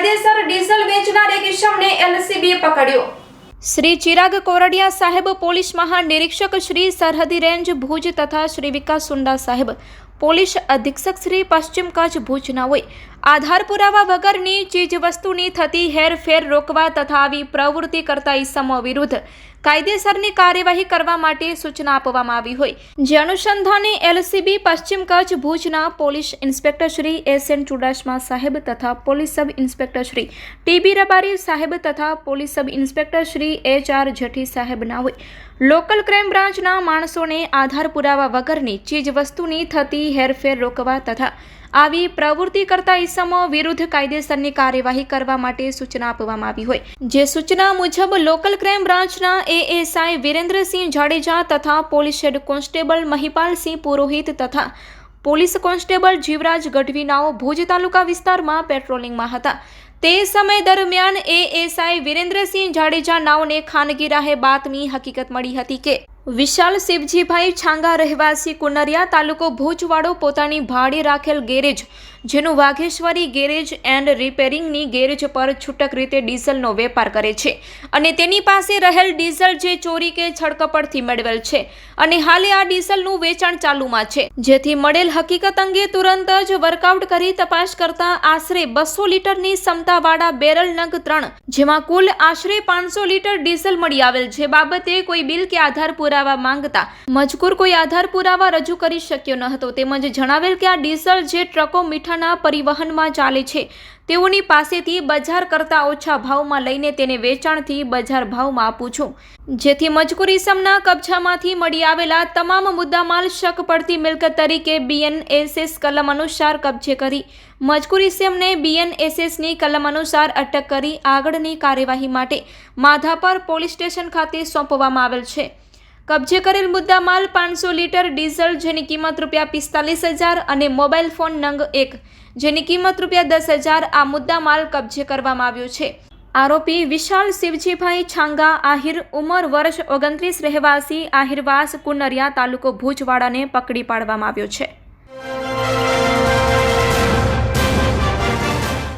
ગેરકાયદેસર ડીઝલ વેચનાર એક ઇસમને એલસીબીએ પકડ્યો. શ્રી ચિરાગ કોરડિયા સાહેબ પોલીસ મહાનિરીક્ષક શ્રી સરહદી રેન્જ ભુજ તથા શ્રી વિકાસ સુંડા સાહેબ પોલીસ અધિક્ષક શ્રી પશ્ચિમ કચ્છ ભુજના હોય. આધાર પુરાવા વગરની ચીજવસ્તુની થતી હેરફેર રોકવા તથા આવી પ્રવૃત્તિ કરતા ઇસમો વિરુદ્ધ કાયદેસરની કાર્યવાહી કરવા માટે સૂચના આપવામાં આવી હોય. જે અનુસંધાને એલસીબી પશ્ચિમ કચ્છ ભુજના police inspector Shri S N Chudasama સાહેબ તથા police sub inspector Shri TB Rabari સાહેબ તથા police sub inspector Shri H R Jathi સાહેબના હોય. લોકલ ક્રાઇમ બ્રાન્ચના માણસોને આધાર પુરાવા વગરની ચીજવસ્તુની થતી હેરફેર રોકવા તથા આવી પ્રવૃત્તિ કરતા ઇસમો વિરુદ્ધ કાયદેસરની કાર્યવાહી કરવા માટે સૂચના આપવામાં આવી હોય. જે સૂચના મુજબ લોકલ ક્રાઇમ બ્રાન્ચના એએસઆઈ વિરેન્દ્રસિંહ જાડેજા તથા police head constable Mahipalsinh Purohit તથા પોલીસ કોન્સ્ટેબલ જીવરાજ ગઢવીનાઓ ભુજ તાલુકા વિસ્તારમાં પેટ્રોલિંગમાં હતા. તે સમય દરમિયાન એએસઆઈ વિરેન્દ્રસિંહ જાડેજા નાઓને ખાનગી રાહે બાતમી હકીકત મળી હતી કે વિશાલ શિવજીભાઈ છાંગા રહેવાસી કુનરિયા તાલુકો ભુજવાડો પોતાની ભાડે રાખેલ ગેરેજ, જેનું વાઘેશ્વરી ગેરેજ એન્ડ રિપેરિંગની ગેરેજ પર છૂટક રીતે ડીઝલનો વેપાર કરે છે અને તેની પાસે રહેલ ડીઝલ જે ચોરી કે છડકપડથી મેળવેલ છે અને હાલે આ ડીઝલનું વેચાણ ચાલુમાં છે. જેથી મળેલ હકીકત અંગે તુરંત જ વર્કઆઉટ કરી તપાસ કરતા આશરે બસો લીટરની ક્ષમતાવાળા બેરલ નંગ ત્રણ, જેમાં કુલ આશરે પાંચસો લીટર ડીઝલ મળી આવેલ, જે બાબતે કોઈ બિલ કે આધાર પુરાવા માંગતા. મજકૂર કોઈ આધાર પુરાવા રજૂ કરી શક્યો ન હતો. તેમજ જણાવેલ કે આ ડીઝલ જે ટ્રકો મીઠાના પરિવહનમાં ચાલે છે, તેઓની પાસેથી બજાર કરતાં ઓછા ભાવમાં લઈને તેને વેચાણથી બજાર ભાવમાં આપું છું. જેથી મજકૂર ઇસમના કબજામાંથી મળી આવેલા તમામ મુદ્દામાલ શક પડતી મિલકત તરીકે બીએનએસએસ કલમ અનુસાર કબજે કરી. મજકૂર ઇસમને બીએનએસએસની કલમ અનુસાર અટક કરી આગળની કાર્યવાહી માટે માધાપર પોલીસ સ્ટેશન ખાતે સોંપવામાં આવેલ છે. કબજે કરેલ મુદ્દામાલ પાંચસો લીટર ડીઝલ જેની કિંમત રૂપિયા પિસ્તાલીસ હજાર અને મોબાઈલ ફોન નંગ એક. જેની કિંમત રૂપિયા દસ હજાર આ મુદ્દામાલ કબજે કરવામાં આવ્યો છે. આરોપી વિશાલ શિવજીભાઈ છાંગા, આહિર ઉંમર વર્ષ ઓગણત્રીસ રહેવાસી આહિરવાસ કુનરિયા તાલુકો ભુજવાડાને પકડી પાડવામાં આવ્યો છે.